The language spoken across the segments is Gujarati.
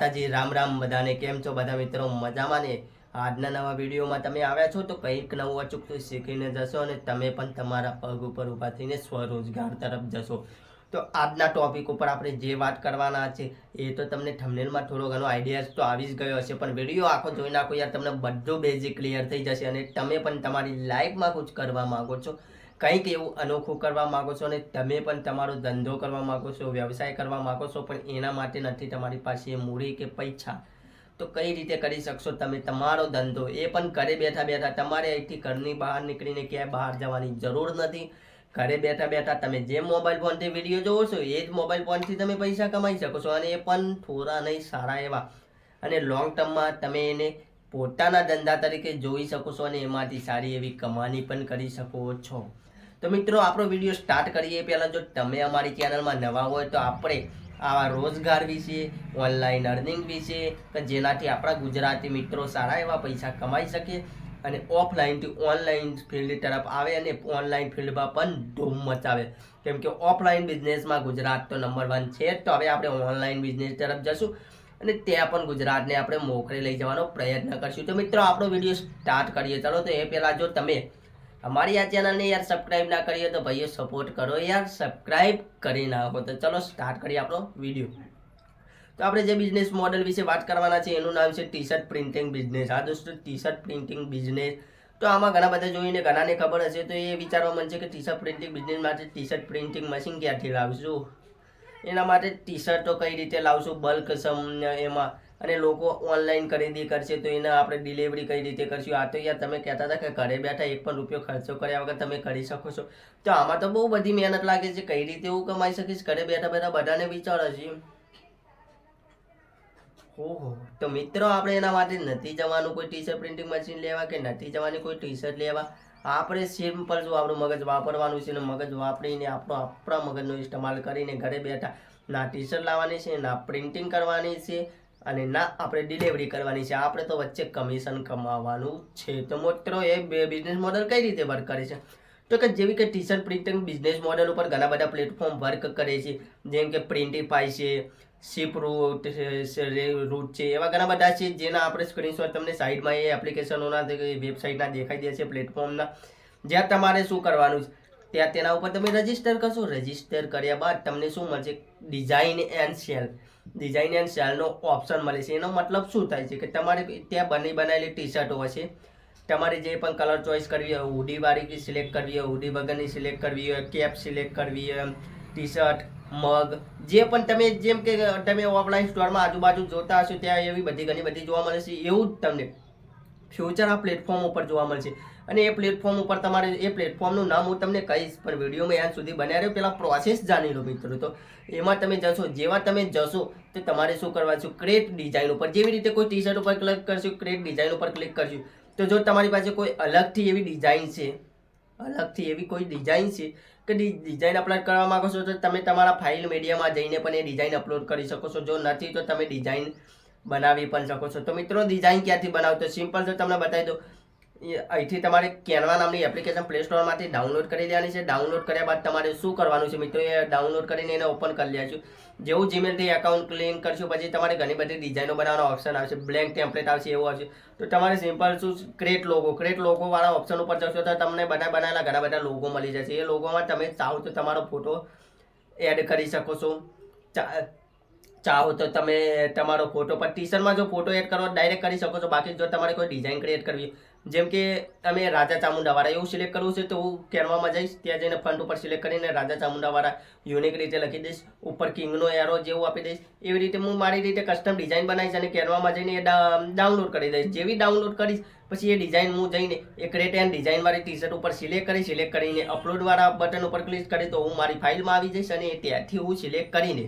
માતાજી, રામ રામ બધાને. કેમ છો બધા મિત્રો? મજામાં ને? આજના નવા વિડીયોમાં તમે આવ્યા છો તો કંઈક નવું અચૂકતું શીખીને જશો અને તમે પણ તમારા પગ ઉપર ઊભા થઈને સ્વરોજગાર તરફ જશો. તો આજના ટોપિક ઉપર આપણે જે વાત કરવાના છે એ તો તમને થંબનેલમાં થોડો ઘણો આઈડિયા તો આવી જ ગયો હશે, પણ વીડિયો આખો જોઈ નાખો યાર, તમને બધું બેઝિક ક્લિયર થઈ જશે અને તમે પણ તમારી લાઈફમાં કુછ કરવા માંગો છો. કંઈક એવું અનોખું કરવા માંગો છો અને તમે પણ તમારો ધંધો કરવા માંગો છો, વ્યવસાય કરવા માંગો છો, પણ એના માટે નથી તમારી પાસે મૂડી કે પૈસા. તો કઈ રીતે કરી શકશો તમે? તમારો ધંધો, એ પણ ઘરે બેઠા બેઠા, તમારે અહીંથી ઘરની બહાર નીકળીને ક્યાંય બહાર જવાની જરૂર નથી. ઘરે બેઠા બેઠા તમે જે મોબાઈલ ફોનથી વીડિયો જોવો છો, એ જ મોબાઈલ ફોનથી તમે પૈસા કમાઈ શકો છો અને એ પણ થોડા નહીં, સારા એવા. અને લોંગ ટર્મમાં તમે એને પોતાના ધંધા તરીકે જોઈ શકો છો અને એમાંથી સારી એવી કમાણી પણ કરી શકો છો. તો મિત્રો, આપણો વીડિયો સ્ટાર્ટ કરીએ. પહેલાં જો તમે અમારી ચેનલમાં નવા હોય તો આપણે આવા રોજગાર વિશે ઓનલાઈન અર્નિંગ વિશે, કે જેનાથી આપણા ગુજરાતી મિત્રો સારા એવા પૈસા કમાઈ શકે અને ઓફલાઈનથી ઓનલાઈન ફિલ્ડ તરફ આવે અને ઓનલાઈન ફિલ્ડમાં પણ ધૂમ મચાવે. કેમ કે ઓફલાઈન બિઝનેસમાં ગુજરાત તો નંબર વન છે તો હવે આપણે ઓનલાઈન બિઝનેસ તરફ જશું અને ત્યાં પણ ગુજરાતને આપણે મોખરે લઈ જવાનો પ્રયત્ન કરશું. તો મિત્રો, આપણો વીડિયો સ્ટાર્ટ કરીએ. ચાલો, તો એ પહેલાં જો તમે અમારી આ ચેનલને યાર સબસ્ક્રાઈબ ના કરીએ તો ભાઈઓ સપોર્ટ કરો યાર. સબસ્ક્રાઈબ કરી નાખો. તો ચલો સ્ટાર્ટ કરીએ આપણો વીડિયો તો આપણે જે બિઝનેસ મોડલ વિશે વાત કરવાના છે એનું નામ છે ટી શર્ટ પ્રિન્ટિંગ બિઝનેસ આ દોસ્તો ટી શર્ટ પ્રિન્ટિંગ બિઝનેસ તો આમાં ઘણા બધા જોઈને ઘણાને ખબર હશે, તો એ વિચારવા મન છે કે ટી શર્ટ પ્રિન્ટિંગ બિઝનેસ માટે ટી શર્ટ પ્રિન્ટિંગ મશીન ક્યાંથી લાવશું? એના માટે ટી શર્ટો કઈ રીતે લાવશું? બલ્ક સમ એમાં અને લોકો ઓનલાઈન ખરીદી કરશે તો એને આપણે ડિલિવરી કઈ રીતે કરશું? આ તો યાર તમે કહેતા હતા કે ઘરે બેઠા એક પણ રૂપિયો ખર્ચો કર્યા વગર તમે કરી શકો છો. તો આમાં તો બહુ બધી મહેનત લાગે છે. કઈ રીતે હું કમાઈ શકીશ? ઘરે બેઠા બેઠા બધાને વિચાર છે. ઓહો. તો મિત્રો આપણે એના માટે નથી જવાનું કોઈ ટી શર્ટ પ્રિન્ટિંગ મશીન લેવા કે નથી જવાની કોઈ ટી શર્ટ લેવા? આપણે સિમ્પલ જો આપણું મગજ વાપરવાનું છે ને મગજ વાપરીને આપણો આપણા મગજનો ઇસ્તેમાલ કરીને ઘરે બેઠા ના ટી શર્ટ લાવવાની છે ના પ્રિન્ટિંગ કરવાની છે અને ના, આપણે ડિલિવરી કરવાની છે. આપણે તો વચ્ચે કમિશન કમાવાનું છે. તો મિત્રો, એ બિઝનેસ મોડલ કઈ રીતે વર્ક કરે છે? તો કે જેવી કે T shirt printing business model ઉપર ઘણા બધા પ્લેટફોર્મ વર્ક કરે છે. જેમ કે પ્રિન્ટીફાઈ છે શિપ રૂટ રૂટ છે, એવા ઘણા બધા છે. જેના આપણે સ્ક્રીનશોટ તમને સાઈડમાં એ એપ્લિકેશનોના વેબસાઇટના દેખાઈ દે છે પ્લેટફોર્મના જ્યાં તમારે શું કરવાનું છે? ત્યાં તેના ઉપર તમે રજિસ્ટર કરશો. રજિસ્ટર કર્યા બાદ તમને શું મળશે? Design and sale design and સેલનો ઓપ્શન મળે છે. એનો મતલબ શું થાય છે? કે તમારે ત્યાં બની બનાવેલી ટી શર્ટો હશે તમારે જે પણ કલર ચોઈસ કરવી હોય હુડીવાળી સિલેક્ટ કરવી હોય હુડી વગરની સિલેક્ટ કરવી હોય કેપ સિલેક્ટ કરવી હોય ટી શર્ટ મગ જે પણ તમે જેમ કે તમે ઓફલાઈન સ્ટોરમાં આજુબાજુ જોતા હશો, ત્યાં એવી બધી ઘણી બધી જોવા મળે છે. એવું જ તમને ફ્યુચર આ પ્લેટફોર્મ ઉપર જોવા મળશે. અને એ પ્લેટફોર્મ ઉપર તમારે એ પ્લેટફોર્મનું નામ હું તમને કહીશ, પણ વિડીયોમાં યાદ સુધી બન્યા રહ્યો પહેલાં પ્રોસેસ જાણી લો મિત્રો. તો એમાં તમે જશો, જેવા તમે જશો, તો તમારે શું કરવાનું ક્રેટ ડિઝાઇન ઉપર, જેવી રીતે કોઈ ટી શર્ટ ઉપર ક્લિક કરશું ક્રેટ ડિઝાઇન ઉપર ક્લિક કરશું. તો જો તમારી પાસે કોઈ અલગથી એવી ડિઝાઇન છે, અલગથી એવી કોઈ ડિઝાઇન છે કે ડિઝાઇન અપલોડ કરવા માંગો છો, તો તમે તમારા ફાઇલ મીડિયામાં જઈને પણ એ ડિઝાઇન અપલોડ કરી શકો છો. જો નથી, તો તમે ડિઝાઇન બનાવી પણ શકો છો. તો મિત્રો ડિઝાઇન ક્યાંથી બનાવતો? સિમ્પલ છે તમને બતાવી દો અહીંથી તમારે કેનવા નામની એપ્લિકેશન પ્લે સ્ટોરમાંથી ડાઉનલોડ કરી દેવાની છે. ડાઉનલોડ કર્યા બાદ તમારે શું કરવાનું છે મિત્રો? એ ડાઉનલોડ કરીને એને ઓપન કરી લેશું જેવું જીમેલથી એકાઉન્ટ લિંક કરશું, પછી તમારે ઘણી બધી ડિઝાઇનો બનાવવાનો ઓપ્શન આવશે. બ્લેન્ક ટેમ્પલેટ આવશે, એવું આવશે. તો તમારે સિમ્પલ શું ક્રેટ લોગો ક્રેટ લોગોવાળા ઓપ્શન ઉપર જશો તો તમને બધા બનાવેલા ઘણા બધા લોગો મળી જશે. એ લોગોમાં તમે ચાહો તો તમારો ફોટો એડ કરી શકો છો. ચાહો તો તમે તમારો ફોટો પર ટી શર્ટમાં જો ફોટો એડ કરો ડાયરેક્ટ કરી શકો છો. બાકી જો તમારે કોઈ ડિઝાઇન ક્રિએટ કરવી જેમ કે તમે રાજા ચામુંડાવાળા એવું સિલેક્ટ કરવું છે તો હું કેનવામાં જઈશ, ત્યાં જઈને ફ્રન્ટ ઉપર સિલેક્ટ કરીને રાજા ચામુંડાવાળા યુનિક રીતે લખી દઈશ, ઉપર કિંગનો એરો જેવું આપી દઈશ, એવી રીતે હું મારી રીતે કસ્ટમ ડિઝાઇન બનાવીશ અને કેનવામાં જઈને એ ડાઉનલોડ કરી દઈશ. જેવી ડાઉનલોડ કરીશ, પછી એ ડિઝાઇન હું જઈને એ ક્રેટ એન્ડ ડિઝાઇનવાળી ટી શર્ટ ઉપર સિલેક્ટ કરી સિલેક્ટ કરીને અપલોડવાળા બટન ઉપર ક્લિક કરી તો હું મારી ફાઇલમાં આવી જઈશ અને ત્યાંથી હું સિલેક્ટ કરીને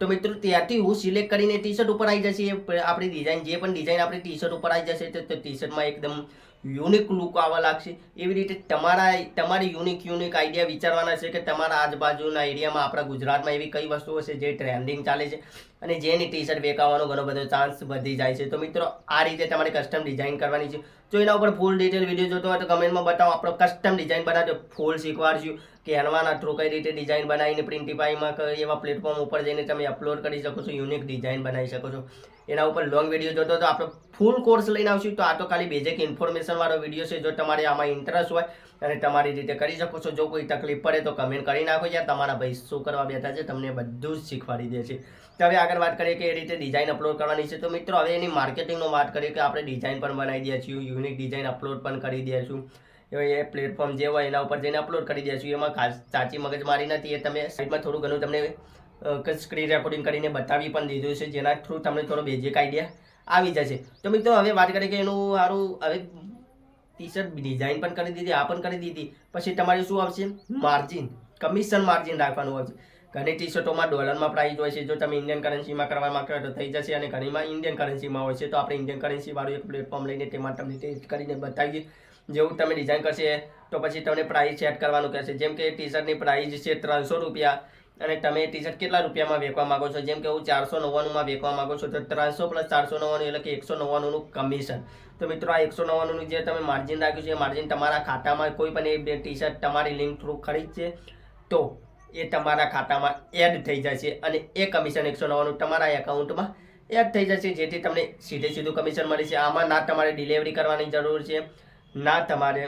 તો મિત્રો ત્યાંથી હું સિલેક્ટ કરીને ટી શર્ટ ઉપર આવી જશે. આપણી ડિઝાઇન જે પણ ડિઝાઇન આપણી ટી શર્ટ ઉપર આવી જશે, તો ટી શર્ટમાં એકદમ યુનિક લુક આવવા લાગશે. એવી રીતે તમારા તમારી યુનિક યુનિક આઈડિયા વિચારવાના છે કે તમારા આજુબાજુના એરિયામાં આપણા ગુજરાતમાં એવી કઈ વસ્તુઓ છે જે ટ્રેન્ડિંગ ચાલે છે અને જેની ટી શર્ટ વેકાવાનો ઘણો બધો ચાન્સ વધી જાય છે. તો મિત્રો, આ રીતે તમારે કસ્ટમ ડિઝાઇન કરવાની છે. જો એના ઉપર ફૂલ ડિટેલ વીડિયો જોતો હોય તો કમેન્ટમાં બતાવો. આપણો કસ્ટમ ડિઝાઇન બનાવજો. ફૂલ શીખવાડશું. કે હેનવાના થ્રુ કઈ રીતે ડિઝાઇન બનાવીને પ્રિન્ટીફાઈમાં એવા પ્લેટફોર્મ ઉપર જઈને તમે અપલોડ કરી શકો છો યુનિક ડિઝાઇન બનાવી શકો છો. એના ઉપર લોંગ વીડિયો જોતો તો આપણે ફૂલ કોર્સ લઈને આવશું. તો આ તો ખાલી બેઝિક ઇન્ફોર્મેશન વાળો વીડિયો છે. જો તમારે આમાં ઇન્ટરેસ્ટ હોય અને તમારી રીતે કરી શકો છો. જો કોઈ તકલીફ પડે તો કમેન્ટ કરી નાખો યાર. તમારા ભાઈ શું કરવા બેઠા છે? તમને બધું જ શીખવાડી દે છે. તો હવે આગળ વાત કરીએ કે એ રીતે ડિઝાઇન અપલોડ કરવાની છે. તો મિત્રો, હવે એની માર્કેટિંગનો વાત કરીએ કે આપણે ડિઝાઇન પણ બનાવી દઈએ છીએ. યુનિક ડિઝાઇન અપલોડ પણ કરી દઈએ છું એ પ્લેટફોર્મ જે હોય એના ઉપર જઈને અપલોડ કરી દઈશું એમાં ખાસ સાચી મગજમારી નથી. એ તમે સાઈડમાં થોડું ઘણું તમને સ્ક્રીન રેકોર્ડિંગ કરીને બતાવી પણ દીધું છે. જેના થ્રુ તમને થોડો બેઝિક આઈડિયા આવી જશે. તો મિત્રો, હવે વાત કરીએ કે એનું સારું, હવે ટી શર્ટ ડિઝાઇન પણ કરી દીધી, આ પણ કરી દીધી. પછી તમારે શું આવશે? માર્જિન કમિશન માર્જિન રાખવાનું આવશે. ઘણી ટી શર્ટોમાં ડોલરમાં પ્રાઇસ હોય છે. જો તમે ઇન્ડિયન કરન્સીમાં કરવા માંગતા તો થઈ જશે અને ઘણીમાં ઇન્ડિયન કરન્સીમાં હોય છે. તો આપણે ઇન્ડિયન કરન્સીવાળું એક પ્લેટફોર્મ લઈને તેમાં તમને ટેસ્ટ કરીને બતાવીએ. જેવું તમે ડિઝાઇન કરશે, તો પછી તમને પ્રાઇસ સેટ કરવાનું કહેશે. જેમ કે ટી શર્ટની પ્રાઇસ છે ત્રણસો રૂપિયા. અને તમે ટી શર્ટ કેટલા રૂપિયામાં વેચવા માંગો છો? જેમ કે હું ચારસો નવ્વાણુંમાં વેચવા માંગો છો, તો ત્રણસો પ્લસ ચારસો નવ્વાણું એટલે કે એકસો નવ્વાણુંનું કમિશન તો મિત્રો, આ એકસો નવ્વાણુંનું જે તમે માર્જિન રાખ્યું છે, એ માર્જિન તમારા ખાતામાં કોઈ પણ એ ટી શર્ટ તમારી લિંક થ્રુ ખરીદશે તો એ તમારા ખાતામાં એડ થઈ જશે અને એ કમિશન એકસો નવ્વાણું તમારા એકાઉન્ટમાં એડ થઈ જશે, જેથી તમને સીધે સીધું કમિશન મળે છે. આમાં ના તમારે ડિલિવરી કરવાની જરૂર છે, ના તમારે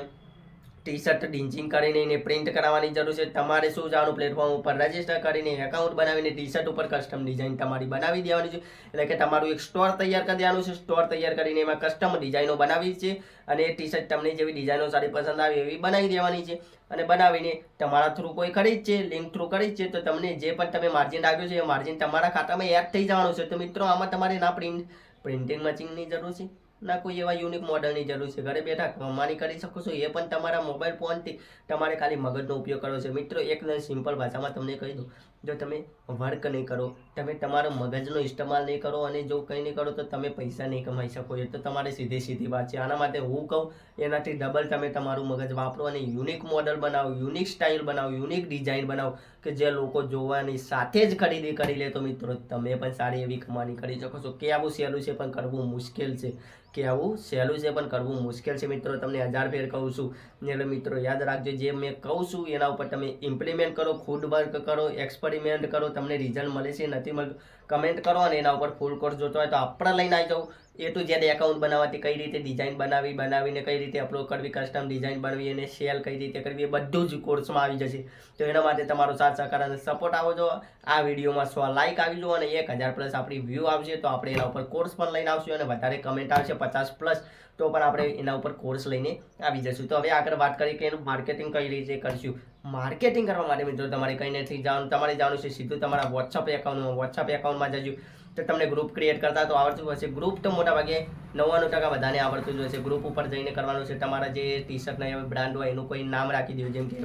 ટી શર્ટ ડિન્ચિંગ કરીને એને પ્રિન્ટ કરાવવાની જરૂર છે. તમારે શું જવાનું પ્લેટફોર્મ ઉપર રજિસ્ટર કરીને એકાઉન્ટ બનાવીને ટી શર્ટ ઉપર કસ્ટમ ડિઝાઇન તમારી બનાવી દેવાની છે. એટલે કે તમારું એક સ્ટોર તૈયાર કરી દેવાનું છે. સ્ટોર તૈયાર કરીને એમાં કસ્ટમ ડિઝાઇનો બનાવી છે અને એ ટી શર્ટ તમને જેવી ડિઝાઇનો સારી પસંદ આવે એવી બનાવી દેવાની છે. અને બનાવીને તમારા થ્રુ કોઈ ખરીદ છે લિંક થ્રુ ખરીદ છે, તો તમને જે પણ તમે માર્જિન રાખ્યું છે એ માર્જિન તમારા ખાતામાં એડ થઈ જવાનું છે. તો મિત્રો, આમાં તમારે ના પ્રિન્ટ પ્રિન્ટિંગ મચિંગની જરૂર છે. ના, કોઈ એવા યુનિક મોડલની જરૂર છે. ઘરે બેઠા કમાણી કરી શકો છો. એ પણ તમારા મોબાઈલ ફોનથી તમારે ખાલી મગજનો ઉપયોગ કરવો છે. મિત્રો એકદમ સિમ્પલ ભાષામાં તમને કહી દઉં. જો તમે વર્ક નહીં કરો, તમે તમારો મગજનો ઇસ્તેમાલ નહીં કરો અને જો કંઈ નહીં કરો તો તમે પૈસા નહીં કમાઈ શકો. એ તો તમારે સીધી સીધી વાત છે. આના માટે હું કહું, એનાથી ડબલ તમે તમારું મગજ વાપરો અને યુનિક મોડલ બનાવો યુનિક સ્ટાઇલ બનાવો યુનિક ડિઝાઇન બનાવો કે જે લોકો જોવાની સાથે જ ખરીદી કરી લે. તો મિત્રો, તમે પણ સારી એવી કમાણી કરી શકો છો. કે આવું સહેલું છે પણ કરવું મુશ્કેલ છે. કે આવું સહેલું છે પણ કરવું મુશ્કેલ છે. મિત્રો, તમને હજાર ફેર કહું છું. એટલે મિત્રો, યાદ રાખજો, જે મેં કહું છું, એના ઉપર તમે ઇમ્પ્લિમેન્ટ કરો, ખુદ વર્ક કરો એક્સપેરિમેન્ટ કરો, તમને રિઝલ્ટ મળે છે, નથી મળતું કમેન્ટ કરો અને એના ઉપર ફૂલ કોર્સ જોતો હોય તો આપણે લઈને આવી જાઓ. એ ટુ જેડ એકાઉન્ટ બનાવવાથી કઈ રીતે ડિઝાઇન બનાવી, બનાવીને કઈ રીતે અપલોડ કરવી કસ્ટમ ડિઝાઇન બનાવી અને સેલ કઈ રીતે કરવી એ બધું જ કોર્સમાં આવી જશે. તો એના માટે તમારો સાથ, સહકાર અને સપોર્ટ આવો જો. આ વિડીયોમાં સો લાઇક આવી જુઓ અને એક હજાર પ્લસ આપણી વ્યૂ આવશે તો આપણે એના ઉપર કોર્સ પણ લઈને આવશું અને વધારે કમેન્ટ આવશે પચાસ પ્લસ તો પણ આપણે એના ઉપર કોર્સ લઈને આવી જશું. તો હવે આગળ વાત કરીએ કે એનું માર્કેટિંગ કઈ રીતે કરશું. માર્કેટિંગ કરવા માટે મિત્રો તમારે કંઈ નથી જવાનું. તમારે જવાનું છે સીધું તમારા વોટ્સઅપ એકાઉન્ટમાં વોટ્સઅપ એકાઉન્ટમાં જજો. તો તમને ગ્રુપ ક્રિએટ કરતા તો આવડતું હશે. ગ્રુપ તો મોટા ભાગે નવ્વાણું ટકા બધાને આવડતું જ હશે ગ્રુપ ઉપર જઈને કરવાનું છે. તમારા જે ટી શર્ટના બ્રાન્ડ હોય એનું કોઈ નામ રાખી દેવું જેમ કે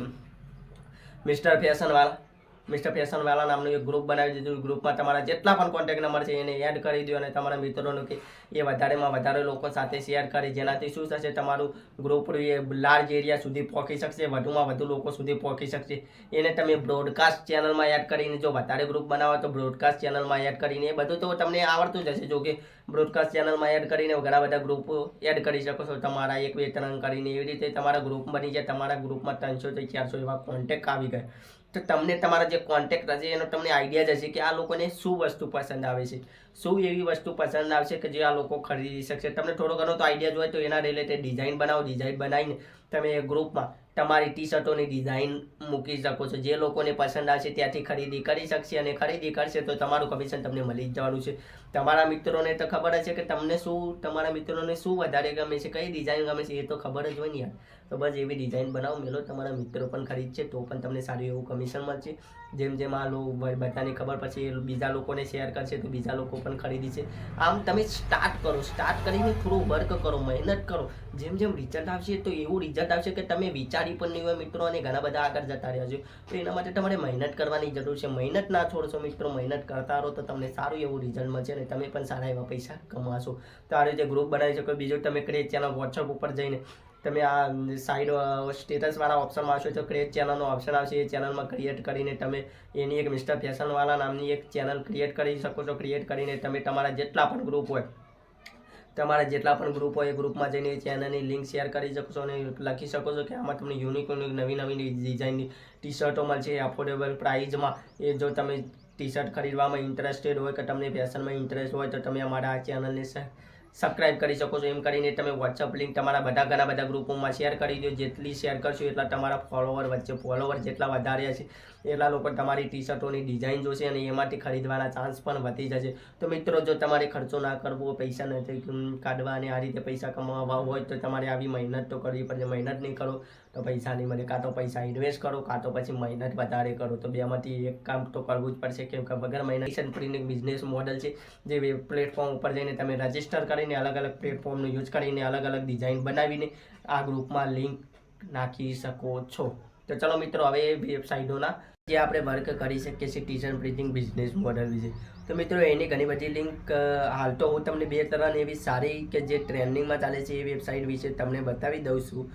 મિસ્ટર ફેશનવાળા મિસ્ટર ફેશનવાળા નામનું એક ગ્રુપ બનાવી દીધું. ગ્રુપમાં તમારા જેટલા પણ કોન્ટેક્ટ નંબર છે એને એડ કરી દો અને તમારા મિત્રોનું કે એ વધારેમાં વધારે લોકો સાથે શેર કરી. જેનાથી શું થશે? તમારું ગ્રુપ એ લાર્જ એરિયા સુધી પહોંચી શકશે. વધુમાં વધુ લોકો સુધી પહોંચી શકશે. એને તમે બ્રોડકાસ્ટ ચેનલમાં એડ કરીને જો વધારે ગ્રુપ બનાવો તો બ્રોડકાસ્ટ ચેનલમાં એડ કરીને એ બધું તો તમને આવડતું જ હશે. જો કે બ્રોડકાસ્ટ ચેનલમાં એડ કરીને ઘણા બધા ગ્રુપ એડ કરી શકો છો. તમારા એક બે ત્રણ કરીને એવી રીતે તમારા ગ્રુપ બની જાય. તમારા ગ્રુપમાં ત્રણસોથી ચારસો એવા કોન્ટેક્ટ આવી ગયા. તો તમને તમારા જે કોન્ટેક્ટ હશે, એનો તમને આઈડિયા જ હશે કે આ લોકોને શું વસ્તુ પસંદ આવે છે. શું એવી વસ્તુ પસંદ આવશે કે જે આ લોકો ખરીદી શકશે? તમને થોડો ઘણો તો આઈડિયા જોઈએ તો એના રિલેટેડ ડિઝાઇન બનાવો ડિઝાઇન બનાવીને તમે એ ગ્રુપમાં તમારી ટી શર્ટોની ડિઝાઇન મૂકી શકો છો. જે લોકોને પસંદ આવશે ત્યાંથી ખરીદી કરી શકશે અને ખરીદી કરશે તો તમારું કમિશન તમને મળી જ જવાનું છે. તમારા મિત્રોને તો ખબર જ છે કે તમને શું, તમારા મિત્રોને શું વધારે ગમે છે, કઈ ડિઝાઇન ગમે છે એ તો ખબર જ હોય ને યાર. તો બસ એવી ડિઝાઇન બનાવો. મેલો તમારા મિત્રો પણ ખરીદશે, તો પણ તમને સારું એવું કમિશન મળશે. જેમ જેમ આ લોકો બધાને ખબર પછી બીજા લોકોને શેર કરશે, તો બીજા લોકો પણ ખરીદી આમ તમે સ્ટાર્ટ કરો. સ્ટાર્ટ કરીને થોડું વર્ક કરો, મહેનત કરો. જેમ જેમ રિઝલ્ટ આવશે, તો એવું રિઝલ્ટ આવશે કે તમે વિચારી પણ નહીં હોય મિત્રો અને ઘણા બધા આગળ જતા રહ્યા છો. તો એના માટે તમારે મહેનત કરવાની જરૂર છે. મહેનત ના છોડશો મિત્રો. મહેનત કરતા રહો તો તમને સારું એવું રિઝલ્ટ મળશે અને તમે પણ સારા એવા પૈસા કમાશો. તો આ રીતે ગ્રુપ બનાવી શકો. બીજું તમે ક્રિએટ ચેનલ વોટ્સઅપ ઉપર જઈને તમે આ સાઈડ સ્ટેટસવાળા ઓપ્શનમાં આવશો તો ક્રિએટ ચેનલનો ઓપ્શન આવશે. એ ચેનલમાં ક્રિએટ કરીને તમે એની એક મિસ્ટર ફેશનવાળા નામની એક ચેનલ ક્રિએટ કરી શકો છો. ક્રિએટ કરીને તમે તમારા જેટલા પણ ગ્રુપ હોય, તમારા જેટલા પણ ગ્રુપ હોય એ ગ્રુપમાં જઈને એ ચેનલની લિંક શેર કરી શકો છો અને લખી શકો છો કે આમાં તમને યુનિક યુનિક નવી નવી ડિઝાઇનની ટી શર્ટો મળશે. એફોર્ડેબલ પ્રાઇઝમાં એ જો તમે ટી શર્ટ ખરીદવામાં ઇન્ટરેસ્ટેડ હોય કે તમને ફેશનમાં ઇન્ટરેસ્ટ હોય તો તમે અમારા આ ચેનલને સબસ્ક્રાઇબ કરી શકો છો. એમ કરીને તમે વોટ્સઅપ લિંક તમારા બધા ઘણા બધા ગ્રુપોમાં શેર કરી દો. જેટલી શેર કરશો એટલા તમારા ફોલોવર વચ્ચે ફોલોવર જેટલા વધારે હશે, એટલા લોકો તમારી ટી શર્ટોની ડિઝાઇન જોશે અને એમાંથી ખરીદવાના ચાન્સ પણ વધી જશે. તો મિત્રો, જો તમારે ખર્ચો ના કરવો, પૈસા નથી કાઢવા અને આ રીતે પૈસા કમાવા હોય તો તમારે આવી મહેનત તો કરવી પડશે. મહેનત નહીં કરો. તો પૈસા નહીં મળે, કાં તો પૈસા ઇન્વેસ્ટ કરો, કાં તો પછી મહેનત વધારે કરો. તો બેમાંથી એક કામ તો કરવું જ પડશે, કેમ કે વગર મહેનત પ્રિન્ટિંગ બિઝનેસ મોડલ છે, જે પ્લેટફોર્મ ઉપર જઈને તમે રજિસ્ટર કરીને અલગ અલગ પ્લેટફોર્મનો યુઝ કરીને અલગ અલગ ડિઝાઇન બનાવીને આ ગ્રુપમાં લિંક નાખી શકો છો. તો ચલો મિત્રો, હવે વેબસાઇટોના જે આપણે વર્ક કરી શકીએ છીએ ટીશન પ્રિન્ટિંગ બિઝનેસ મોડલ વિશે. તો મિત્રો, એની ઘણી બધી લિંક હાલ તો હું તમને બે ત્રણ એવી સારી કે જે ટ્રેન્ડિંગમાં ચાલે છે એ વેબસાઇટ વિશે તમને બતાવી દઉં છું.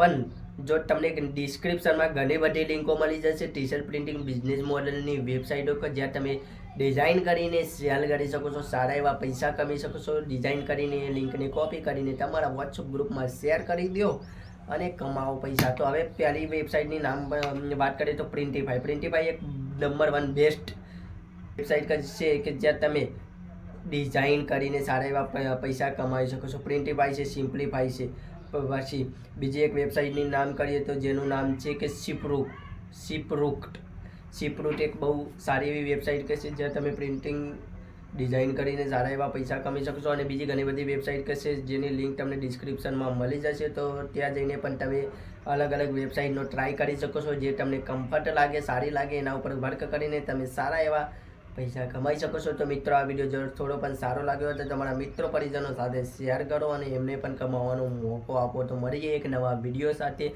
પણ જો તમને ડિસ્ક્રિપ્શનમાં ઘણી બધી લિંકો મળી જશે ટીચર પ્રિન્ટિંગ બિઝનેસ મોડલની વેબસાઇટો કે જ્યાં તમે ડિઝાઇન કરીને સેલ કરી શકો છો, સારા એવા પૈસા કમી શકો છો. ડિઝાઇન કરીને એ લિંકને કોપી કરીને તમારા વોટ્સઅપ ગ્રુપમાં શેર કરી દો અને કમાવો પૈસા. તો હવે પહેલી વેબસાઇટની નામ વાત કરીએ તો પ્રિન્ટીફાઈ પ્રિન્ટીફાઈ એક નંબર વન બેસ્ટ વેબસાઇટ છે કે જ્યાં તમે ડિઝાઇન કરીને સારા એવા પૈસા કમાઈ શકો છો. પ્રિન્ટીફાઈ છે સિમ્પલીફાઈ છે. પછી બીજી એક વેબસાઇટની નામ કરીએ તો જેનું નામ છે કે શિપરૂક શિપરૂક્ટ શિપરૂટ એક બહુ સારી એવી વેબસાઇટ કે છે જ્યાં તમે પ્રિન્ટિંગ ડિઝાઇન કરીને સારા એવા પૈસા કમી શકશો અને બીજી ઘણી બધી વેબસાઇટ કે જેની લિંક તમને ડિસ્ક્રિપ્શનમાં મળી જશે. તો ત્યાં જઈને પણ તમે અલગ અલગ વેબસાઇટનો ટ્રાય કરી શકો છો. જે તમને કમ્ફર્ટ લાગે, સારી લાગે, એના ઉપર વર્ક કરીને તમે સારા એવા પૈસા કમાઈ શકો છો. તો મિત્રો, આ વીડિયો જો થોડો પણ સારો લાગ્યો તો તમારા મિત્રો પરિજનો સાથે શેર કરો અને એમને પણ કમાવાનો મોકો આપો. તો મળીએ એક નવા વીડિયો સાથે.